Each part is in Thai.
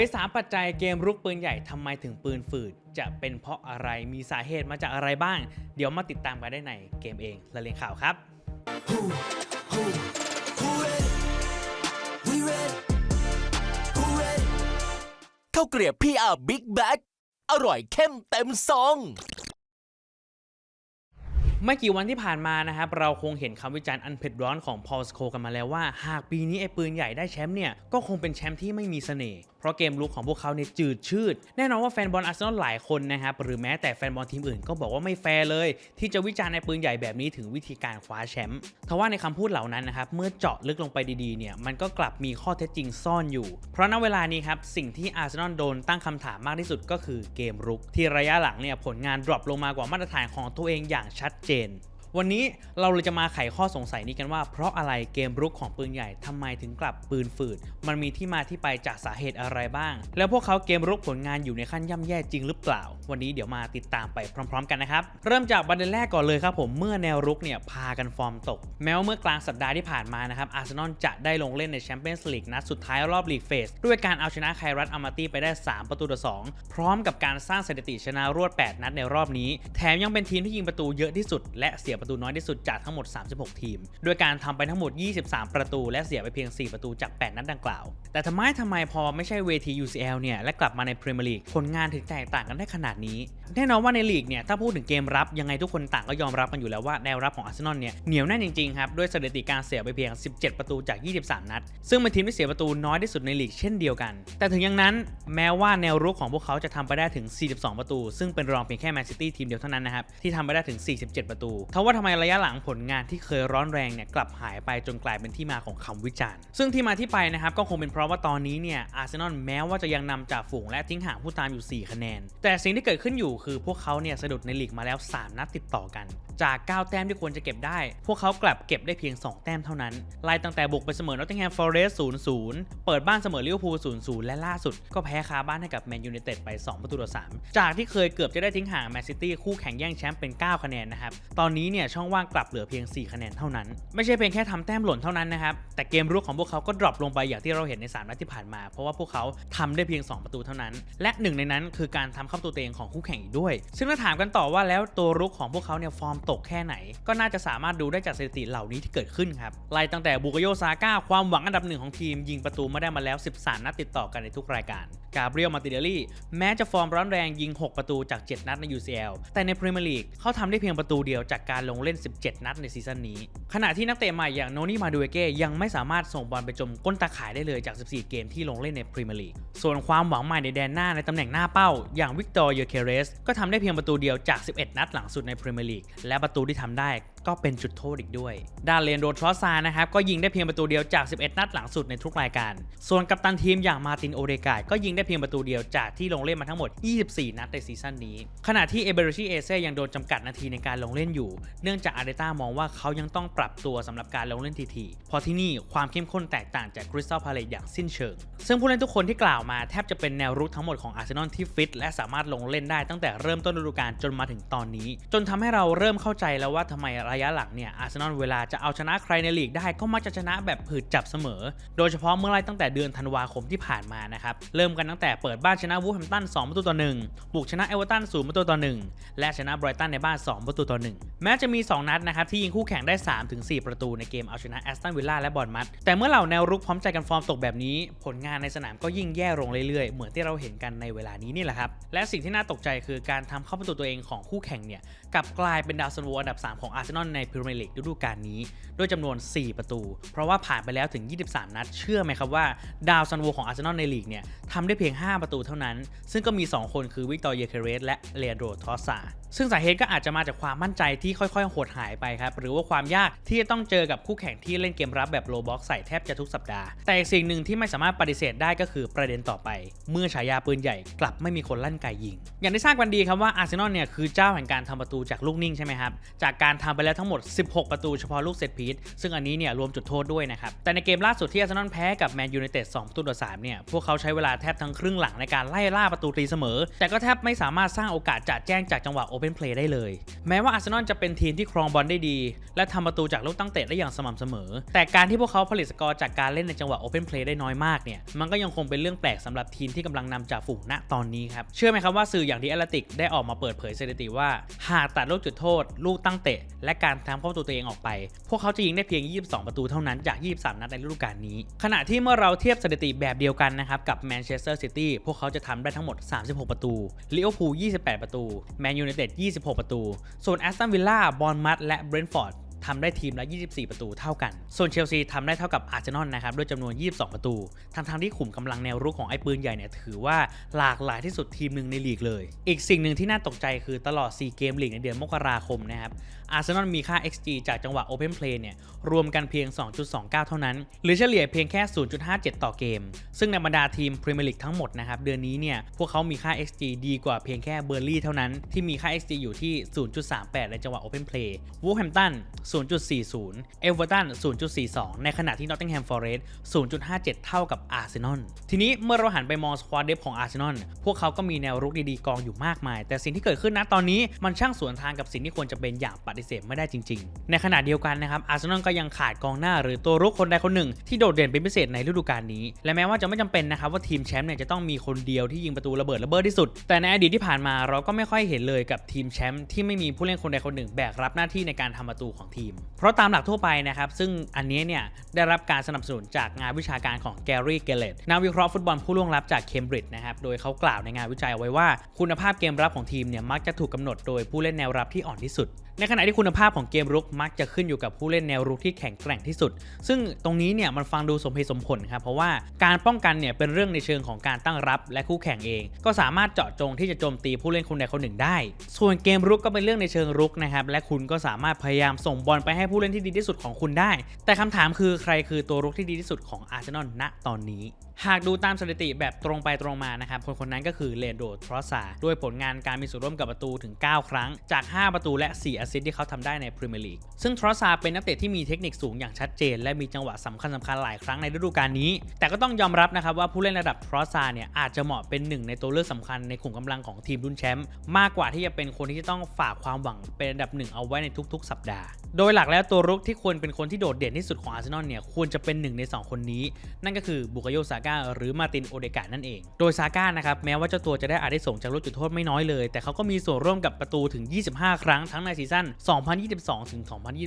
ย 3 ปัจจัยเกมรุกปืนใหญ่ทำไมถึงปืนฝืด จะเป็นเพราะอะไรมีสาเหตุมาจากอะไรบ้าง เดี๋ยวมาติดตามกันได้ในเกมเองละเลียนข่าวครับ เข้าเกรียบพี่อาบิ๊กแบ็อร่อยเข้มเต็มซอง ไม่กี่วันที่ผ่านมานะครับเราคงเห็นคำวิจารณ์อันเผ็ดร้อนของพอลสโคกันมาแล้วว่า หากปีนี้ไอ้ปืนใหญ่ได้แชมป์เนี่ย ก็คงเป็นแชมป์ที่ไม่มีเสน่ห์เพราะเกมลุกของพวกเขาเนี่ยจืดชืด แน่นอนว่าแฟนบอลอาร์เซนอลหลายคนนะครับหรือแม้แต่แฟนบอลทีมอื่นก็บอกว่าไม่แฟร์เลย ที่จะวิจารณ์ในปืนใหญ่แบบนี้ถึงวิธีการคว้าแชมป์ทว่าในคำพูดเหล่านั้นนะครับเมื่อเจาะลึกลงไปดีๆเนี่ยมันก็กลับมีข้อเท็จจริงซ่อนอยู่ เพราะณเวลานี้ครับสิ่งที่อาร์เซนอลโดนตั้งคำถามมากที่สุดก็คือเกมรุก ที่ระยะหลังเนี่ยผลงานดรอปลงมากว่ามาตรฐานของตัวเองอย่างชัดเจน natin วันนี้เราเลยจะมาไขข้อสงสัยนี้กันว่า เพราะอะไรเกมรุกของปืนใหญ่ทำไมถึงกลับปืนฝืด มันมีที่มาที่ไปจากสาเหตุอะไรบ้าง แล้วพวกเขาเกมรุกผลงานอยู่ในขั้นย่ำแย่จริงหรือเปล่า วันนี้เดี๋ยวมาติดตามไปพร้อม ๆ กันนะครับ เริ่มจากประเด็นแรกก่อนเลยครับผมเมื่อแนวรุกเนี่ยพากันฟอร์มตก แม้ว่าเมื่อกลางสัปดาห์ที่ผ่านมานะครับอาร์เซนอลจะได้ลงเล่นในแชมเปี้ยนส์ลีกนัดสุดท้ายรอบลีกเฟสด้วยการเอาชนะไครัตอามาตีไปได้ 3 ประตูต่อ2พร้อมกับการสร้างสถิติชนะรวด 8 นัดในรอบนี้ แถมยังเป็นทีมที่ยิงประตูเยอะที่สุดและเสียประตูน้อยที่สุดจากทั้งหมด 36 ทีม โดยการทำไปทั้งหมด 23 ประตู และเสียไปเพียง 4 ประตูจาก 8 นัดดังกล่าว แต่ทำไมทำไมพอไม่ใช่เวที UCL เนี่ยและกลับมาในพรีเมียร์ลีกผลงานถึงแตกต่างกันได้ขนาดนี้ แน่นอนว่าในลีกเนี่ยถ้าพูดถึงเกมรับยังไงทุกคนต่างก็ยอมรับกันอยู่แล้วว่าแนวรับของอาร์เซนอลเนี่ยเหนียวแน่นจริงๆครับด้วยสถิติการเสียไปเพียง 17 ประตูจาก 23 นัด ซึ่งเป็นทีมที่เสียประตูน้อยที่สุดในลีกเช่นเดียวกัน แต่ถึงอย่างนั้นแม้ว่าแนวรุกของพวกเขาจะทำไปได้ถึง 42 ประตู ซึ่งเป็นรองเพียงแค่แมนซิตี้ทีมเดียวเท่านั้นนะครับที่ทำไปได้ถึง 47 ประตูทว่าทำไมระยะหลังผลงานที่เคยร้อนแรงเนี่ยกลับหายไปจนกลายเป็นที่มาของคำวิจารณ์ ซึ่งที่มาที่ไปนะครับก็คงเป็นเพราะว่าตอนนี้เนี่ยอาร์เซนอลแม้ว่าจะยังนำจากฝูงและทิ้งห่างผู้ตามอยู่ 4 คะแนน แต่สิ่งที่เกิดขึ้นอยู่คือพวกเขาเนี่ยสะดุดในลีกมาแล้ว 3 นัดติดต่อกัน จาก 9 แต้มที่ควรจะเก็บได้ พวกเขากลับเก็บได้เพียง 2 แต้มเท่านั้น ไล่ตั้งแต่บุกไปเสมอนอตติงแฮมฟอร์เรสต์0-0 เปิดบ้านเสมอลิเวอร์พูล0-0 และล่าสุดก็แพ้คาบ้านให้กับแมนยูไนเต็ดไป 2 ประตูต่อ 3 จากที่เคยเกือบจะได้ทิ้งห่างแมนซิตี้คู่แข่งแย่งแชมป์เป็น 9 คะแนนนะครับ ตอนนี้เนี่ยช่องว่างกลับเหลือเพียง 4 คะแนนเท่านั้น ไม่ใช่เพียงแค่ทำแต้มหล่นเท่านั้นนะครับ แต่เกมรุกของพวกเขาก็ดรอปลงไปอย่างที่เราเห็นใน 3 นัดที่ผ่านมา เพราะว่าพวกเขาทำได้เพียง 2 ประตูเท่านั้น และหนึ่งในนั้นคือการทำเข้าตัวเองของคู่แข่งอีกด้วย ซึ่งถ้าถามกันต่อว่าแล้วตัวรุกของพวกเขาเนี่ยฟอร์มตกแค่ไหน ก็น่าจะสามารถดูได้จากสถิติเหล่านี้ที่เกิดขึ้นครับไล่ตั้งแต่บุกโยซาก้าความหวังอันดับหนึ่งของทีม ยิงประตูมาได้มาแล้ว 13 นัดติดต่อกันในทุกรายการกาเบรียลมาติเดลลี่แม้จะฟอร์มร้อนแรงยิง 6 ประตูจาก 7 นัดใน UCL แต่ในพรีเมียร์ลีกเขาทำได้เพียงประตูเดียวจากการลงเล่น 17 นัดในซีซั่นนี้ ขณะที่นักเตะใหม่อย่างโนนี่มาดูเอเก้ยังไม่สามารถส่งบอลไปจมก้นตาข่ายได้เลยจาก 14 เกมที่ลงเล่นในพรีเมียร์ลีกส่วนความหวังใหม่ในแดนหน้าในตำแหน่งหน้าเป้า อย่างวิกตอร์เยเคเรสก็ทำได้เพียงประตูเดียวจาก 11 นัดหลังสุดในพรีเมียร์ลีกและประตูที่ทำได้ ก็เป็นจุดโทษอีกด้วย ด้านเลนโดทรอสซานะครับ ก็ยิงได้เพียงประตูเดียวจาก 11 นัดหลังสุดในทุกรายการ ส่วนกัปตันทีมอย่างมาตินโอเดกาดก็ยิงได้เพียงประตูเดียวจากที่ลงเล่นมาทั้งหมด 24 นัดในซีซั่นนี้ ขณะที่เอเบรชิเอเซยังโดนจำกัดนาทีในการลงเล่นอยู่ เนื่องจากอาร์เดต้ามองว่าเขายังต้องปรับตัวสำหรับการลงเล่นทีๆเพราะที่นี่ความเข้มข้นแตกต่างจากคริสตัลพาเลตอย่างสิ้นเชิง ซึ่งผู้เล่นทุกคนที่กล่าวมาแทบจะเป็นแนวรุกทั้งหมดของอาร์เซนอลที่ฟิตและสามารถลงเล่นได้ตั้งแต่เริ่มต้นฤดูกาลจนมาถึงตอนนี้ จนทำให้เราเริ่มเข้าใจแล้วว่าทำไมระยะหลังเนี่ยอาร์เซนอลเวลาจะเอาชนะใครในลีกได้ก็มักจะชนะแบบผืดจับเสมอ โดยเฉพาะเมื่อไล่ตั้งแต่เดือนธันวาคมที่ผ่านมานะครับ เริ่มกันตั้งแต่เปิดบ้านชนะวูฟแฮมตัน2ประตูต่อ1บุกชนะเอเวอร์ตัน0ประตูต่อ1และชนะไบรตันในบ้าน 2 ประตูต่อ1แม้จะมี 2 นัดนะครับที่ยิงคู่แข่งได้ 3-4 ประตูในเกมเอาชนะแอสตันวิลล่าและบอร์นมัดแต่เมื่อเหล่าแนวรุกพร้อมใจกันฟอร์มตกแบบนี้ ผลงานในสนามก็ยิ่งแย่ลงเรื่อยๆ เหมือนที่เราเห็นกันในเวลานี้นี่แหละครับและสิ่งที่น่าตกใจคือการทำเข้าประตูตัวเองของคู่แข่งเนี่ยกลับกลายเป็นดาวซันโวอันดับ 3 ของอาร์เซนอลในพรีเมียร์ลีกฤดูกาลนี้ ด้วยจำนวน 4 ประตู เพราะว่าผ่านไปแล้วถึง 23 นัด เชื่อไหมครับว่า ดาวซันโวของอาร์เซนอลในลีกเนี่ยทำได้เพียง 5 ประตูเท่านั้น ซึ่งก็มี 2 คนคือวิกตอร์เยเคเรสและเลนโดทอสซาซึ่งสาเหตุก็อาจจะมาจากความมั่นใจที่ค่อยๆ หดหายไปครับ หรือว่าความยากที่จะต้องเจอกับคู่แข่งที่เล่นเกมรับแบบโลบ็อกใส่แทบจะทุกสัปดาห์ แต่อีกสิ่งหนึ่งที่ไม่สามารถปฏิเสธได้ก็คือประเด็นต่อไป เมื่อฉายาปืนใหญ่กลับไม่มีคนลั่นไกยิง อย่างที่ทราบกันดีครับว่าอาร์เซนอลเนี่ยคือเจ้าแห่งการทำประตูจากลูกนิ่งใช่ไหมครับ จากการทำไปแล้วทั้งหมด 16 ประตูเฉพาะลูกเซตพีซซึ่งอันนี้เนี่ยรวมจุดโทษด้วยนะครับ แต่ในเกมล่าสุดที่อาร์เซนอลแพ้กับแมนยูไนเต็ด2ประตูต่อ3เนี่ยพวกเขาใช้เวลาแทบทั้งครึ่งหลังในการไล่ล่าประตูตีเสมอ แต่ก็แทบไม่สามารถสร้างโอกาสจะแจ้งจากจังหวะโอเพนเพลย์ได้เลย แม้ว่าอาร์เซนอลจะเป็นทีมที่ครองบอลได้ดี และทำประตูจากลูกตั้งเตะได้อย่างสม่ำเสมอ แต่การที่พวกเขาผลิตสกอร์จากการเล่นในจังหวะโอเพนเพลย์ได้น้อยมากเนี่ยมันก็ยังคงเป็นเรื่องแปลกสำหรับทีมที่กำลังนำจ่าฝูงณตอนนี้ครับเชื่อไหมครับว่าสื่ออย่างดีแอตเลติกได้ออกมาเปิดเผยสถิติว่าหากตัดลูกจุดโทษ ลูกตั้งเตะ และการทำเข้าประตูตัวเองออกไป พวกเขาจะยิงได้เพียง 22 ประตูเท่านั้นจาก 23 นัดในฤดูกาลนี้ ขณะที่เมื่อเราเทียบสถิติแบบเดียวกันนะครับกับแมนเชสเตอร์ซิตี้พวกเขาจะทำได้ทั้งหมด 36 ประตูลิเวอร์พูล 28 ประตูแมนยูไนเต็ด 26 ประตู ส่วนแอสตันวิลล่าบอลมัดและเบรนท์ฟอร์ด ทำได้ทีมละ 24 ประตูเท่ากัน ส่วนเชลซีทำได้เท่ากับอาร์เซนอลนะครับด้วยจำนวน 22 ประตูทั้งทางที่ขุมกำลังแนวรุกของไอ้ปืนใหญ่เนี่ยถือว่าหลากหลายที่สุดทีมหนึ่งในลีกเลย อีกสิ่งหนึ่งที่น่าตกใจคือตลอด 4 เกมลีกในเดือนมกราคมนะครับอาร์เซนอลมีค่า XG จากจังหวะ Open Play เนี่ยรวมกันเพียง 2.29 เท่านั้น หรือเฉลี่ยเพียงแค่ 0.57 ต่อเกม ซึ่งในบรรดาทีมพรีเมียร์ลีกทั้งหมดนะครับเดือนนี้เนี่ยพวกเขามีค่า XG ดีกว่าเพียงแค่เบอร์ลี่เท่านั้นที่มีค่า XG อยู่ที่ 0.38 ในจังหวะ Open Play วูแฮมตัน0.40 เอเวอร์ตัน 0.42 ในขณะที่ Nottingham Forest 0.57 เท่ากับอาร์เซนอล ทีนี้เมื่อเราหันไปมองสควอตเดฟของอาร์เซนอล พวกเขาก็มีแนวรุกดีๆ กองอยู่มากมาย แต่สิ่งที่เกิดขึ้นณตอนนี้มันช่างสวนทางกับสิ่งที่ควรจะเป็นอย่างปฏิเสธไม่ได้จริง ๆ ในขณะเดียวกันนะครับอาร์เซนอลก็ยังขาดกองหน้าหรือตัวรุกคนใดคนหนึ่ง ที่โดดเด่นเป็นพิเศษในฤดูกาลนี้ และแม้ว่าจะไม่จำเป็นนะครับว่าทีมแชมป์เนี่ยจะต้องมีคนเดียวที่ยิงประตูระเบิดระเบ้อที่สุด แต่ในอดีตที่ผ่านมาเราก็ไม่ค่อยเห็นเลยกับทีมแชมป์ที่ไม่มีผู้เล่นคนใดคนหนึ่งแบกรับหน้าที่ในการทำประตูของทีม เพราะตามหลักทั่วไปนะครับ ซึ่งอันนี้เนี่ยได้รับการสนับสนุนจากงานวิชาการของแกรี่เกเลตนักวิเคราะห์ฟุตบอลผู้ล่วงลับจากเคมบริดจ์นะครับ โดยเขากล่าวในงานวิจัยเอาไว้ว่า คุณภาพเกมรับของทีมเนี่ยมักจะถูกกำหนดโดยผู้เล่นแนวรับที่อ่อนที่สุด ในขณะที่คุณภาพของเกมรุกมักจะขึ้นอยู่กับผู้เล่นแนวรุกที่แข็งแกร่งที่สุด ซึ่งตรงนี้เนี่ยมันฟังดูสมเหตุสมผลครับเพราะว่าการป้องกันเนี่ยเป็นเรื่องในเชิงของการตั้งรับและคู่แข่งเอง ก็สามารถเจาะจงที่จะโจมตีผู้เล่นคนใดคนหนึ่งได้ ส่วนเกมรุกก็เป็นเรื่องในเชิงรุกนะครับและคุณก็สามารถพยายามส่งบอลไปให้ผู้เล่นที่ดีที่สุดของคุณได้ แต่คำถามคือใครคือตัวรุกที่ดีที่สุดของอาร์เซนอลณตอนนี้ หากดูตามสถิติแบบตรงไปตรงมานะครับ คนคนนั้นก็คือเลนโดทรอสซาด้วยผลงานการมีส่วนร่วมกับประตูถึง 9 ครั้ง จาก 5 ประตูและ 4 แอสซิสต์ที่เขาทำได้ในพรีเมียร์ลีก ซึ่งทรอสซาเป็นนักเตะที่มีเทคนิคสูงอย่างชัดเจน และมีจังหวะสำคัญสำคัญหลายครั้งในฤดูกาลนี้ แต่ก็ต้องยอมรับนะครับว่าผู้เล่นระดับทรอสซาเนี่ยอาจจะเหมาะเป็นหนึ่งในตัวเลือกสำคัญในขุมกำลังของทีมรุ่นแชมป์มากกว่าที่จะเป็นคนที่จะต้องฝากความหวังเป็นอันดับหนึ่งเอาไว้ในทุก ๆ สัปดาห์ โดยหลักแล้วตัวรุกที่ควรเป็นคนที่โดดเด่นที่สุดของอาร์เซนอลเนี่ยควรจะเป็นหนึ่งใน 2 คนนี้ นั่นก็คือบุคโยซาก้าหรือมาตินโอเดกานั่นเอง โดยซาก้านะครับแม้ว่าเจ้าตัวจะได้อานิสงส์จากลูกจุดโทษไม่น้อยเลย แต่เขาก็มีส่วนร่วมกับประตูถึง 25 ครั้งทั้งในซีซั่น 2022ถึง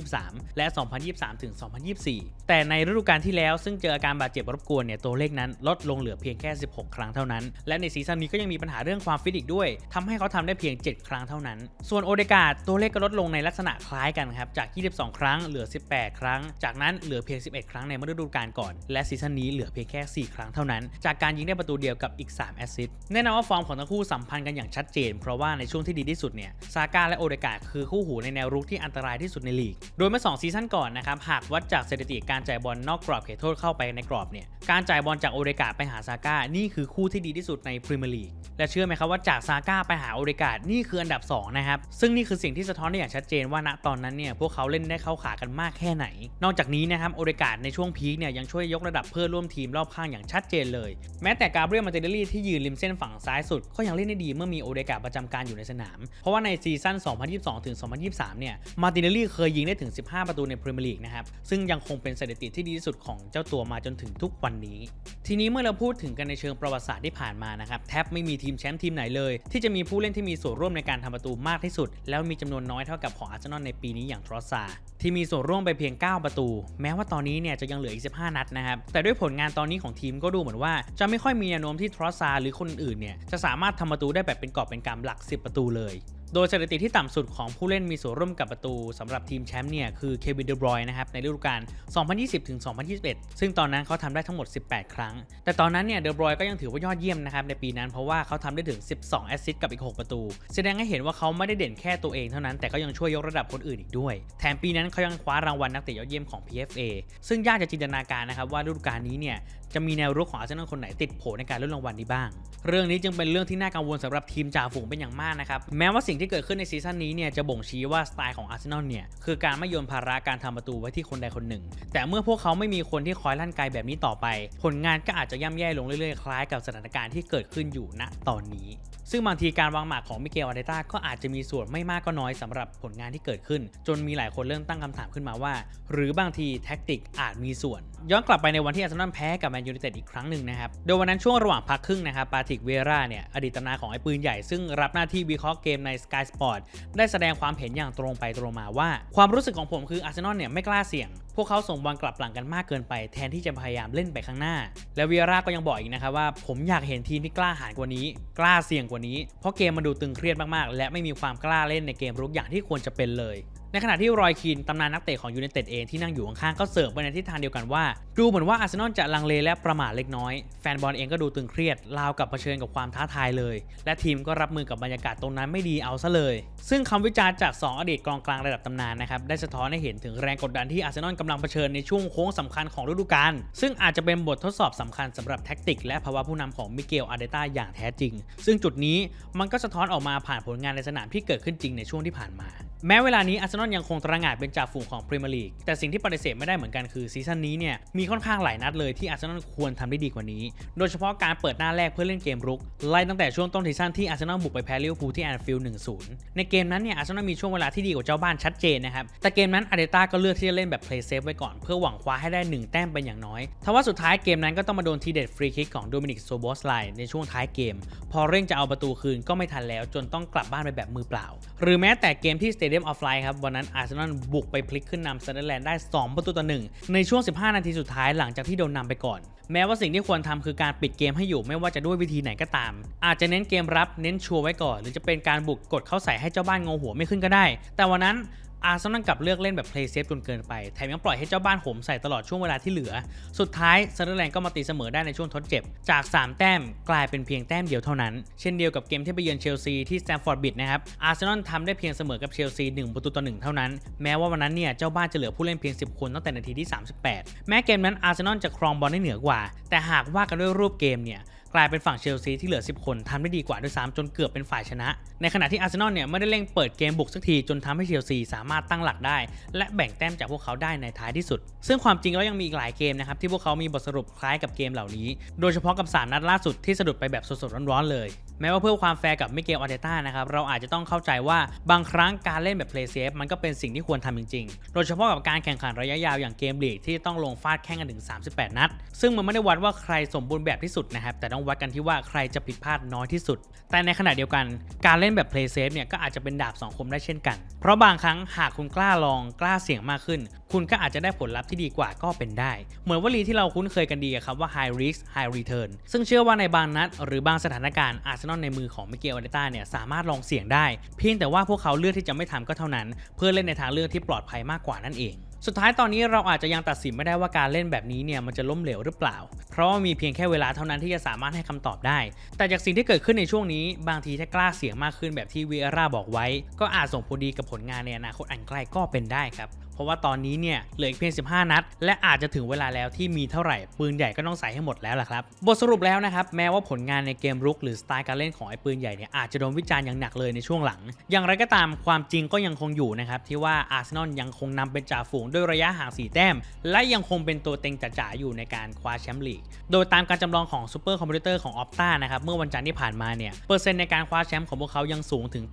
2023 และ 2023ถึง2024 แต่ในฤดูกาลที่แล้วซึ่งเจออาการบาดเจ็บรบกวนเนี่ยตัวเลขนั้นลดลงเหลือเพียงแค่ 16 ครั้งเท่านั้น และในซีซั่นนี้ก็ยังมีปัญหาเรื่องความฟิตอีกด้วยทำให้เขาทำได้เพียง 7 ครั้งเท่านั้น ส่วนโอเดกาตัวเลขก็ลดลงในลักษณะคล้ายกันครับจาก22 ครั้งเหลือ 18 ครั้ง จากนั้นเหลือเพียง 11 ครั้งในฤดูกาลก่อน และซีซั่นนี้เหลือเพียงแค่ 4 ครั้งเท่านั้น จากการยิงได้ประตูเดียวกับอีก 3 แอสซิสต์แน่นอนว่าฟอร์มของทั้งคู่สัมพันธ์กันอย่างชัดเจน เพราะว่าในช่วงที่ดีที่สุดเนี่ยซาก้าและโอเดกาคือคู่หูในแนวรุกที่อันตรายที่สุดในลีก โดยเมื่อ 2 ซีซั่นก่อนนะครับหากวัดจากสถิติการจ่ายบอลนอกกรอบเขตโทษเข้าไปในกรอบเนี่ยการจ่ายบอลจากโอเดกาไปหาซาก้านี่คือคู่ที่ดีที่สุดในพรีเมียร์ลีกและเชื่อไหมครับว่าจากซาก้าไปหาโอเดกานี่คืออันดับสองนะครับซึ่งนี่คือสิ่งที่สะท้อนได้อย่างชัดเจนว่าณตอนนั้นเนี่ยพวกเขาเล่นได้เข้าขากันมากแค่ไหน นอกจากนี้นะครับโอเดกาดในช่วงพีคเนี่ยยังช่วยยกระดับเพื่อนร่วมทีมรอบข้างอย่างชัดเจนเลย แม้แต่กาเบรียลมาเตเดลลี่ที่ยืนริมเส้นฝั่งซ้ายสุดก็ยังเล่นได้ดีเมื่อมีโอเดกาดประจำการอยู่ในสนาม เพราะว่าในซีซั่น 2022 ถึง 2023 เนี่ยมาติเนลลี่เคยยิงได้ถึง 15 ประตูในพรีเมียร์ลีกนะครับซึ่งยังคงเป็นสถิติที่ดีที่สุดของเจ้าตัวมาจนถึงทุกวันนี้ ทีนี้เมื่อเราพูดถึงกันในเชิงประวัติศาสตร์ที่ผ่านมานะครับแทบไม่มีทีมแชมป์ทีมไหนเลย ที่จะมีผู้เล่นที่มีส่วนร่วมในการทำประตูมากที่สุด แล้วมีจำนวนน้อยเท่ากับของอาร์เซนอลในปีนี้อย่างทรอสซาที่มีส่วนร่วมไปเพียง 9 ประตู แม้ว่าตอนนี้เนี่ยจะยังเหลืออีก 15 นัดนะครับ แต่ด้วยผลงานตอนนี้ของทีมก็ดูเหมือนว่า จะไม่ค่อยมีแนวโน้มที่ทรอสซาหรือคนอื่นเนี่ยจะสามารถทำประตูได้แบบเป็นกอบเป็นกำหลัก 10 ประตูเลย โดยสถิติที่ต่ำสุดของผู้เล่นมีส่วนร่วมกับประตูสำหรับทีมแชมป์เนี่ยคือเควินเดบรอยนะครับในฤดูกาล 2020ถึง2021 ซึ่งตอนนั้นเขาทำได้ทั้งหมด 18 ครั้ง แต่ตอนนั้นเนี่ยเดบรอยก็ยังถือว่ายอดเยี่ยมนะครับในปีนั้นเพราะว่าเขาทำได้ถึง 12 แอสซิสต์กับอีก 6 ประตู แสดงให้เห็นว่าเขาไม่ได้เด่นแค่ตัวเองเท่านั้นแต่ก็ยังช่วยยกระดับคนอื่นอีกด้วย แถมปีนั้นเขายังคว้ารางวัลนักเตะยอดเยี่ยมของ PFA ซึ่งยากจะจินตนาการนะครับว่าฤดูกาลนี้เนี่ย จะมีแนวรุกของอาร์เซนอลคนไหนติดโผในการลุ้นรางวัลนี้บ้าง เรื่องนี้จึงเป็นเรื่องที่น่ากังวลสำหรับทีมจ่าฝูงเป็นอย่างมากนะครับแม้ว่าสิ่งที่เกิดขึ้นในซีซั่นนี้เนี่ยจะบ่งชี้ว่าสไตล์ของอาร์เซนอลเนี่ยคือการไม่โยนภาระการทำประตูไว้ที่คนใดคนหนึ่ง แต่เมื่อพวกเขาไม่มีคนที่คอยลั่นไกลแบบนี้ต่อไป ผลงานก็อาจจะย่ำแย่ลงเรื่อยๆคล้ายกับสถานการณ์ที่เกิดขึ้นอยู่ณตอนนี้ ซึ่งบางทีการวางหมากของมิเกลอาร์เตต้าก็อาจจะมีส่วนไม่มากก็น้อยสำหรับผลงานที่เกิดขึ้น จนมีหลายคนเริ่มตั้งคำถามขึ้นมาว่า หรือบางทีแท็กติกอาจมีส่วน ย้อนกลับไปในวันที่อาร์เซนอลแพ้กับแมนยูไนเต็ดอีกครั้งหนึ่งนะครับ โดยวันนั้นช่วงระหว่างพักครึ่งนะครับ ปาติกเวราเนี่ย อดีตตำนานของไอ้ปืนใหญ่ ซึ่งรับหน้าที่วิเคราะห์เกมใน Sky Sport ได้แสดงความเห็นอย่างตรงไปตรงมาว่า ความรู้สึกของผมคืออาร์เซนอลเนี่ยไม่กล้าเสี่ยง พวกเขาส่งบอลกลับหลังกันมากเกินไป แทนที่จะพยายามเล่นไปข้างหน้า และเวียราก็ยังบอกอีกนะครับว่า ผมอยากเห็นทีมที่กล้าหาญกว่านี้ กล้าเสี่ยงกว่านี้ เพราะเกมมันดูตึงเครียดมากๆ และไม่มีความกล้าเล่นในเกมรุกอย่างที่ควรจะเป็นเลย ในขณะที่รอยคีนตำนานนักเตะของยูไนเต็ดเองที่นั่งอยู่ข้างๆก็เสิริมไปในทิศทางเดียวกันว่า ดูเหมือนว่าอาร์เซนอลจะลังเลและประมาทเล็กน้อย แฟนบอลเองก็ดูตึงเครียดราวกับเผชิญกับความท้าทายเลย และทีมก็รับมือกับบรรยากาศตรงนั้นไม่ดีเอาซะเลย ซึ่งคำวิจารณ์จาก 2 อดีตกองกลางระดับตำนานนะครับได้สะท้อนให้เห็นถึงแรงกดดันที่อาร์เซนอลกำลังเผชิญในช่วงโค้งสำคัญของฤดูกาลซึ่งอาจจะเป็นบททดสอบสำคัญสำหรับแท็กติกและภาวะผู้นำของมิเกลอาร์เดต้าอย่างแท้จริง ซึ่งจุดนี้มันก็สะท้อนออกมาผ่านผลงานในสนามที่เกิดขึ้นจริงในช่วงที่ผ่านมา แม้เวลานี้อาร์เซนอลยังคงตระหง่านเป็นจ่าฝูงของพรีเมียร์ลีกแต่สิ่งที่ปฏิเสธไม่ได้เหมือนกันคือซีซั่นนี้เนี่ยมีค่อนข้างหลายนัดเลยที่อาร์เซนอลควรทำได้ดีกว่านี้ โดยเฉพาะการเปิดหน้าแรกเพื่อเล่นเกมรุก ไล่ตั้งแต่ช่วงต้นซีซั่นที่อาร์เซนอลบุกไปแพ้ลิเวอร์พูลที่แอนฟิลด์1-0ในเกมนั้นเนี่ยอาร์เซนอลมีช่วงเวลาที่ดีกว่าเจ้าบ้านชัดเจนนะครับแต่เกมนั้นอาร์เดต้าก็เลือกที่จะเล่นแบบ play safe ไว้ก่อนเพื่อหวังคว้าให้ได้หนึ่งแต้มเป็นอย่างน้อยทว่าสุดท้ายเกมนั้นก็ต้องมาโดนทีเด็ดฟรีคิกของโดมินิกโซโบสไลในช่วงท้ายเกม พอเร่งจะเอาประตูคืนก็ไม่ทันแล้ว จนต้องกลับบ้านไปแบบมือเปล่า หรือแม้แต่เกมที่ Stadium of Light ครับวันนั้นอาร์เซนอลบุกไปพลิกขึ้นนำซันเดอร์แลนด์ได้ 2 ประตูต่อหนึ่งในช่วง 15 นาทีสุดท้ายหลังจากที่โดนนำไปก่อน แม้ว่าสิ่งที่ควรทำคือการปิดเกมให้อยู่ไม่ว่าจะด้วยวิธีไหนก็ตาม อาจจะเน้นเกมรับเน้นชัวร์ไว้ก่อน หรือจะเป็นการบุกกดเข้าใส่ให้เจ้าบ้านงงหัวไม่ขึ้นก็ได้ แต่วันนั้น อาร์เซนอลกลับเลือกเล่นแบบ play safe จนเกินไป แถมยังปล่อยให้เจ้าบ้านโหมใส่ตลอดช่วงเวลาที่เหลือ สุดท้ายซันเดอร์แลนด์ก็มาตีเสมอได้ในช่วงทดเจ็บ จาก 3 แต้มกลายเป็นเพียงแต้มเดียวเท่านั้น เช่นเดียวกับเกมที่ไปเยือนเชลซีที่สแตมฟอร์ดบิดนะครับ อาร์เซนอลทำได้เพียงเสมอกับเชลซี1ประตูต่อ1เท่านั้น แม้ว่าวันนั้นเนี่ยเจ้าบ้านจะเหลือผู้เล่นเพียง 10 คนตั้งแต่นาทีที่ 38 แม้เกมนั้นอาร์เซนอลจะครองบอลได้เหนือกว่า แต่หากว่ากันด้วยรูปเกมเนี่ย กลายเป็นฝั่งเชลซีที่เหลือ 10 คนทำได้ดีกว่าด้วยซ้ำจนเกือบเป็นฝ่ายชนะ ในขณะที่อาร์เซนอลเนี่ยไม่ได้เร่งเปิดเกมบุกสักทีจนทำให้เชลซีสามารถตั้งหลักได้ และแบ่งแต้มจากพวกเขาได้ในท้ายที่สุด ซึ่งความจริงแล้วยังมีอีกหลายเกมนะครับที่พวกเขามีบทสรุปคล้ายกับเกมเหล่านี้ โดยเฉพาะกับสามนัดล่าสุดที่สะดุดไปแบบสดๆร้อนๆเลยแม้ว่าเพื่อความแฟร์กับมิเกลอาร์เตต้านะครับ เราอาจจะต้องเข้าใจว่าบางครั้งการเล่นแบบ play safe มันก็เป็นสิ่งที่ควรทำจริง ๆ โดยเฉพาะกับการแข่งขันระยะยาวอย่างเกมลีกที่ต้องลงฟาดแข่งกันถึง 38 นัด ซึ่งมันไม่ได้วัดว่าใครสมบูรณ์แบบที่สุดนะครับ แต่ต้องวัดกันที่ว่าใครจะผิดพลาดน้อยที่สุด แต่ในขณะเดียวกัน การเล่นแบบ play safe เนี่ยก็อาจจะเป็นดาบสองคมได้เช่นกัน เพราะบางครั้งหากคุณกล้าลองกล้าเสี่ยงมากขึ้น คุณก็อาจจะได้ผลลัพธ์ที่ดีกว่าก็เป็นได้ เหมือนวลีที่เราคุ้นเคยกันดีครับว่า high risk high return ซึ่งเชื่อว่าในบางนัด หรือบางสถานการณ์อาร์เซนอลในมือของมิเกลอาร์เตต้าเนี่ยสามารถลองเสี่ยงได้ เพียงแต่ว่าพวกเขาเลือกที่จะไม่ทำก็เท่านั้น เพื่อเล่นในทางเลือกที่ปลอดภัยมากกว่านั่นเอง สุดท้ายตอนนี้เราอาจจะยังตัดสินไม่ได้ว่าการเล่นแบบนี้เนี่ยมันจะล้มเหลวหรือเปล่า เพราะว่ามีเพียงแค่เวลาเท่านั้นที่จะสามารถให้คำตอบได้ แต่จากสิ่งที่เกิดขึ้นในช่วงนี้ บางทีถ้ากล้าเสี่ยงมากขึ้นแบบที่วีเอร่าบอกไว้ ก็อาจส่งผลดีกับผลงานในอนาคตอันใกล้ก็เป็นได้ครับ ราะว่าตอนนี้เนี่ยเหลืออีกเพียง 15 นัด และอาจจะถึงเวลาแล้วที่มีเท่าไหร่ปืนใหญ่ก็ต้องใส่ให้หมดแล้วล่ะครับ บทสรุปแล้วนะครับแม้ว่าผลงานในเกมรุกหรือสไตล์การเล่นของไอ้ปืนใหญ่เนี่ยอาจจะโดนวิจารณ์อย่างหนักเลยในช่วงหลัง อย่างไรก็ตามความจริงก็ยังคงอยู่นะครับที่ว่าอาร์เซนอลยังคงนำเป็นจ่าฝูงด้วยระยะห่าง4แต้ม และยังคงเป็นตัวเต็งจ๋าๆอยู่ในการคว้าแชมป์ลีก โดยตามการจำลองของซูเปอร์คอมพิวเตอร์ของออ t ต้านะครับเมื่อวันจันทร์ที่ผ่านมาเนี่ยเปอร์เซ็นต์ในการคว้าแชมป์ของพวกเขายังสูงถึง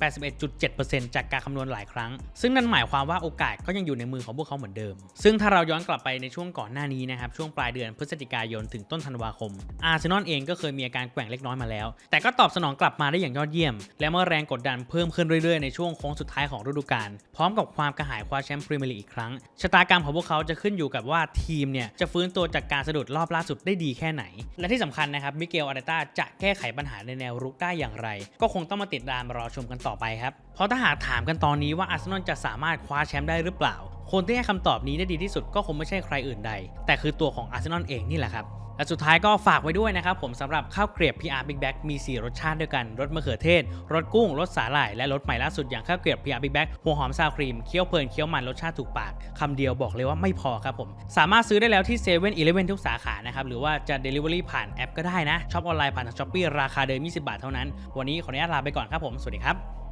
81.7%จากการคำนวณหลายครั้ง ซึ่งนั่นหมายความว่าโอกาสก็ยังอยู่ในมือของพวกเขาเหมือนเดิม ซึ่งถ้าเราย้อนกลับไปในช่วงก่อนหน้านี้นะครับ ช่วงปลายเดือนพฤศจิกายนถึงต้นธันวาคม อาร์เซนอลเองก็เคยมีอาการแกว่งเล็กน้อยมาแล้ว แต่ก็ตอบสนองกลับมาได้อย่างยอดเยี่ยม และเมื่อแรงกดดันเพิ่มขึ้นเรื่อยๆในช่วงโค้งสุดท้ายของฤดูกาล พร้อมกับความกระหายคว้าแชมป์พรีเมียร์ลีกอีกครั้ง ชะตากรรมของพวกเขาจะขึ้นอยู่กับว่าทีมเนี่ยจะฟื้นตัวจากการสะดุดรอบล่าสุดได้ดีแค่ไหน และที่สำคัญนะครับ มิเกลอาร์เตต้าจะแก้ไขปัญหาในแนวรุกได้อย่างไร ก็คงต้องมาติดตามรอชมกันต่อไปครับ เพราะถ้าหากถามกันตอนนี้ว่าอาร์เซนอลจะสามารถคว้าแชมป์ได้หรือเปล่า คนที่ให้คำตอบนี้ได้ดีที่สุดก็คงไม่ใช่ใครอื่นใด แต่คือตัวของอาร์เซนอลเองนี่แหละครับและสุดท้ายก็ฝากไว้ด้วยนะครับผมสำหรับข้าวเกรียบ PR Big Bag มี 4 รสชาติด้วยกัน รสมะเขือเทศ รสกุ้ง รสสาหร่าย และรสใหม่ล่าสุดอย่างข้าวเกรียบ PR Big Bag หัวหอมซาวครีม เคี้ยวเพลินเคี้ยวมันรสชาติถูกปากคำเดียวบอกเลยว่าไม่พอครับผม สามารถซื้อได้แล้วที่7 e เ e ่ e อทุกสาขานะครับ หรือว่าจะ Delivery ผ่านแอปก็ได้นะช็อปออนไลน์ผ่านทางช้อปปี้ราคาเดิม 20 บาทเท่านั้น วันนี้ขออนุญาตลาไปก่อนครับผมสวัสดีครับ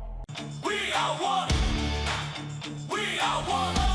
We are one. We are one.